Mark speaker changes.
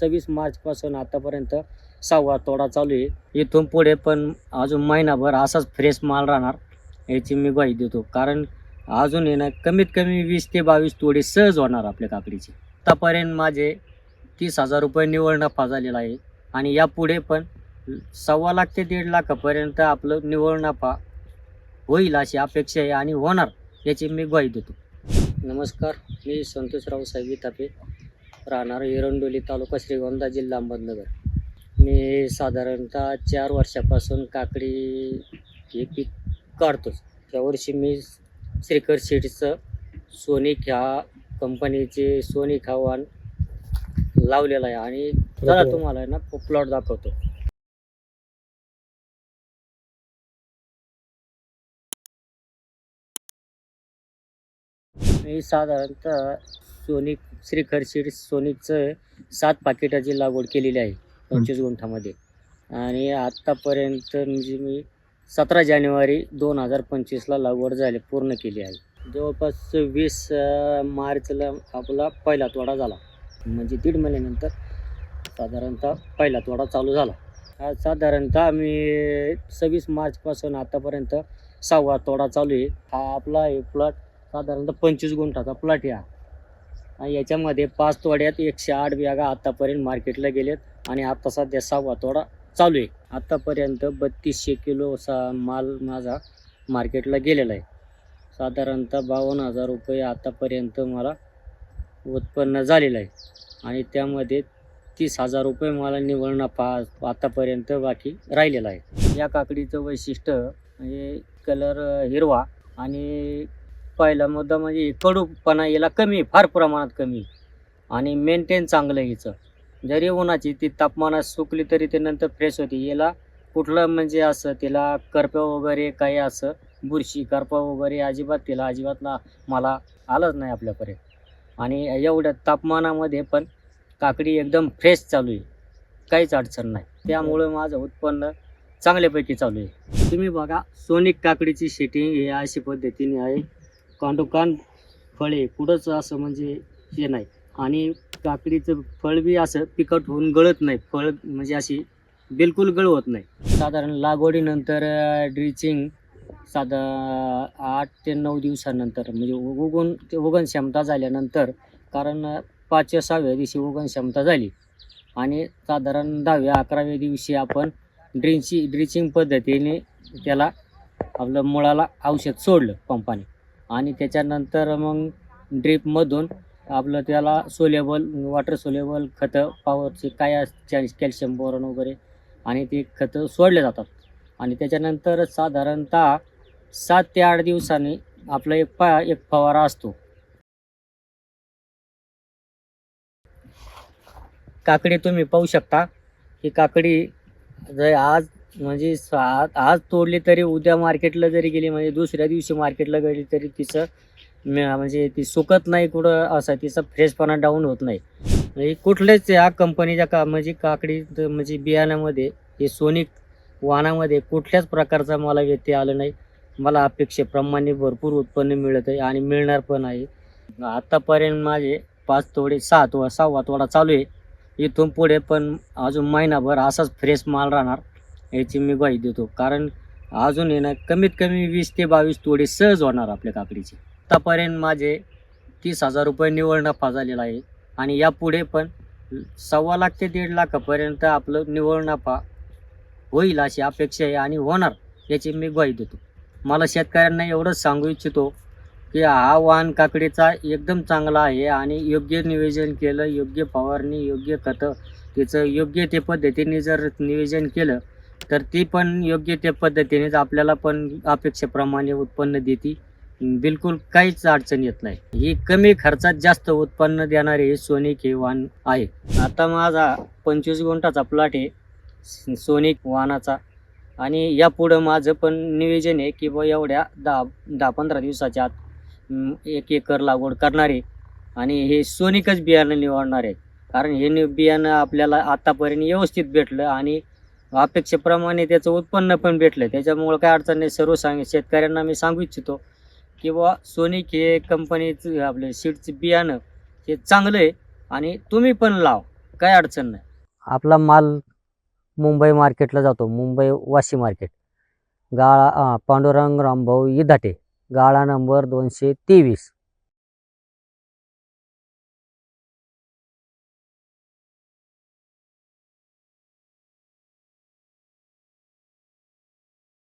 Speaker 1: सव्वीस मार्चपासून आतापर्यंत सहावा तोडा चालू आहे. इथून पुढे पण अजून महिनाभर असाच फ्रेश माल राहणार याची मी ग्वाही देतो. कारण अजून आहे ना कमीत कमी वीस ते बावीस तोडे सहज होणार आपल्या काकडीचे. आतापर्यंत माझे तीस हजार रुपये निवड नफा झालेला आहे. आणि यापुढे पण सव्वा लाख ते दीड लाखापर्यंत आपलं निवड नफा होईल अशी अपेक्षा आहे आणि होणार याची मी ग्वाही देतो. नमस्कार मी संतोषराव साहेब तापे राहणार एरंडोली तालुका श्रीगोंदा जिल्हा अहमदनगर. मी साधारणतः चार वर्षापासून काकडी हे पीक काढतोच. त्यावर्षी मी श्रीकर सीड्सचं सोनिक ह्या कंपनीचे सोनिक हा वाण लावलेला आहे आणि चला तुम्हाला ना प्लॉट दाखवतो. मी साधारणतः सोनिक श्रीखर सीड्स सोनिकचं सात पाकिटाची लागवड केलेली आहे पंचवीस गुंठामध्ये. आणि आत्तापर्यंत म्हणजे मी सतरा जानेवारी दोन हजार पंचवीसला लागवड झाली पूर्ण केली आहे. जवळपास वीस मार्चला आपला पहिला तोडा झाला. म्हणजे दीड महिन्यानंतर साधारणतः पहिला तोडा चालू झाला. हा साधारणतः मी सव्वीस मार्चपासून आतापर्यंत सहावा तोडा चालू आहे. हा आपला हे प्लॉट साधारणतः पंचवीस गुंठाचा प्लॉट आहे याच्यामध्ये पाच तोड्यात एकशे आठ बॅगा आतापर्यंत मार्केटला गेलेत आणि आता सध्या सहावा तोडा चालू आहे. आतापर्यंत बत्तीसशे किलो सा माल माझा मार्केटला गेलेला आहे. साधारणतः बावन्न हजार रुपये आतापर्यंत मला उत्पन्न झालेलं आहे. आणि त्यामध्ये तीस हजार रुपये मला निव्वळ नफा आतापर्यंत बाकी राहिलेला आहे. या काकडीचं वैशिष्ट्य हे कलर हिरवा आणि पहिला मुद्दा म्हणजे कडूपणा याला कमी फार प्रमाणात कमी. आणि मेंटेन चांगलं हिचं जरी उन्हाची ती तापमानात सुकली तरी ते नंतर फ्रेश होते. याला कुठलं म्हणजे असं तिला करप्या वगैरे काही असं बुरशी करपा वगैरे अजिबात तिला अजिबात ना मला आलंच नाही आपल्यापर्यंत. आणि एवढ्या तापमानामध्ये पण काकडी एकदम फ्रेश चालू आहे. काहीच अडचण नाही. त्यामुळं माझं उत्पन्न चांगल्यापैकी चालू आहे. तुम्ही बघा सोनिक काकडीची शेटिंग हे अशी पद्धतीने आहे. कांडोकांड फळे कुठंच असं म्हणजे हे नाही. आणि काकडीचं फळ बी असं पिकट होऊन गळत नाही. फळ म्हणजे अशी बिलकुल गळवत नाही. साधारण लागवडीनंतर ड्रिचिंग साधा आठ ते नऊ दिवसानंतर म्हणजे उगवून ते उगवण क्षमता झाल्यानंतर कारण पाचव्या सहाव्या दिवशी उगवण क्षमता झाली. आणि साधारण दहाव्या अकराव्या दिवशी आपण ड्रिंची ड्रिचिंग पद्धतीने त्याला आपलं मुळाला औषध सोडलं पंपाने. आणि त्याच्यानंतर मग ड्रीपमधून आपलं त्याला सोलेबल वॉटर सोलेबल खतं पावरचे काय असते कॅल्शियम बोरॉन वगैरे आणि ते खतं सोडले जातात. आणि त्याच्यानंतर साधारणतः सात ते आठ दिवसांनी आपला एक पा एक फवारा असतो. काकडी तुम्ही पाहू शकता. ही काकडी जर आज म्हणजे सा- आज तोडली तरी उद्या मार्केटला जरी गेली म्हणजे दुसऱ्या दिवशी मार्केटला गेली तरी तिचं म्हणजे ती सुकत नाही कुठं असं तिचा फ्रेशपणा डाऊन होत नाही. म्हणजे कुठल्याच या कंपनीच्या का म्हणजे काकडी म्हणजे बियाण्यामध्ये हे सोनिक वाहनामध्ये कुठल्याच प्रकारचा मला व्यत्यय आला नाही. मला अपेक्षेप्रमाणे भरपूर उत्पन्न मिळत आहे आणि मिळणार पण आहे. आत्तापर्यंत माझे पाच तोडे सात व सहावा तोडा चालू आहे. इथून पुढे पण अजून महिनाभर असाच फ्रेश माल राहणार. याची मी ग्वाही देतो. कारण अजून आहे ना कमीत कमी वीस ते बावीस तोडे सहज होणार आपल्या काकडीचे. आतापर्यंत माझे तीस हजार रुपये निवड नफा झालेला आहे. आणि यापुढे पण सव्वा लाख ते दीड लाखापर्यंत आपलं निवड नफा होईल अशी अपेक्षा आहे आणि होणार याची मी ग्वाही देतो. मला शेतकऱ्यांना एवढंच सांगू इच्छितो की हा वाहन काकडीचा एकदम चांगला आहे आणि योग्य नियोजन केलं योग्य फवारणी योग्य खतं त्याचं योग्य ते पद्धतीने जर नियोजन केलं तर ती पण योग्य त्या पद्धतीनेच आपल्याला पण अपेक्षेप्रमाणे उत्पन्न देते. बिलकुल काहीच अडचण येत नाही. ही कमी खर्चात जास्त उत्पन्न देणारे हे सोनिक हे वाहन आहे. आता माझा पंचवीस गुंठाचा प्लॉट आहे. सोनिक वाहनाचा. आणि यापुढं माझं पण नियोजन आहे की बा एवढ्या दहा दहा पंधरा दिवसाच्या आत एक एकर लागवड करणारे आणि हे सोनिकच बियाणं निवडणार आहे. कारण हे नि- बियाणं आपल्याला आतापर्यंत व्यवस्थित भेटलं आणि अपेक्षेप्रमाणे त्याचं उत्पन्न पण भेटलं त्याच्यामुळं काय अडचण नाही. सर्व सांग शेतकऱ्यांना मी सांगू इच्छितो की बुवा सोनिक हे कंपनीचं आपलं सीडचं बियाणं हे चांगलं आहे आणि तुम्ही पण लाव. काय अडचण नाही.
Speaker 2: आपला माल मुंबई मार्केटला जातो. मुंबई वाशी मार्केट. गाळा पांडुरंग रामभाऊ इधाटे. गाळा नंबर दोनशे तेवीस.